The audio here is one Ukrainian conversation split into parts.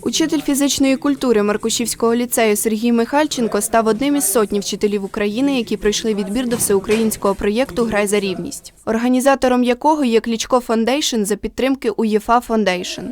Учитель фізичної культури Маркушівського ліцею Сергій Михальченко став одним із сотні вчителів України, які пройшли відбір до всеукраїнського проєкту Грай за рівність, організатором якого є Клічко Фондейшн за підтримки УЄФА Фондейшн.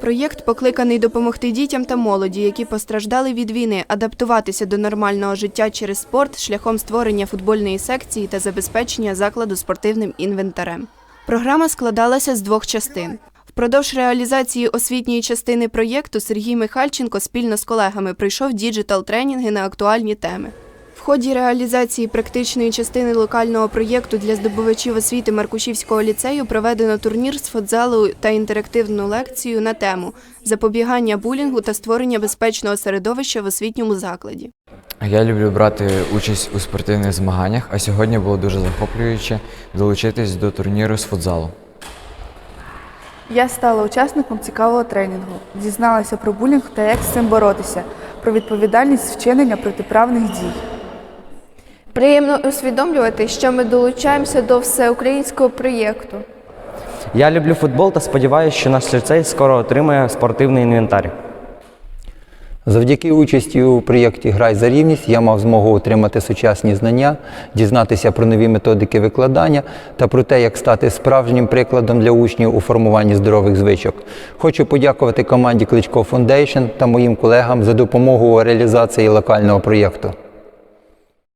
Проєкт покликаний допомогти дітям та молоді, які постраждали від війни, адаптуватися до нормального життя через спорт шляхом створення футбольної секції та забезпечення закладу спортивним інвентарем. Програма складалася з двох частин. Впродовж реалізації освітньої частини проєкту Сергій Михальченко спільно з колегами пройшов діджитал-тренінги на актуальні теми. В ході реалізації практичної частини локального проєкту для здобувачів освіти Маркушівського ліцею проведено турнір з футзалу та інтерактивну лекцію на тему запобігання булінгу та створення безпечного середовища в освітньому закладі. Я люблю брати участь у спортивних змаганнях, а сьогодні було дуже захоплююче долучитись до турніру з футзалу. Я стала учасником цікавого тренінгу, дізналася про булінг та як з цим боротися, про відповідальність вчинення протиправних дій. Приємно усвідомлювати, що ми долучаємося до всеукраїнського проєкту. Я люблю футбол та сподіваюся, що наш ліцей скоро отримає спортивний інвентар. Завдяки участі у проєкті Грай за рівність я мав змогу отримати сучасні знання, дізнатися про нові методики викладання та про те, як стати справжнім прикладом для учнів у формуванні здорових звичок. Хочу подякувати команді Кличко Фондейшн та моїм колегам за допомогу у реалізації локального проєкту.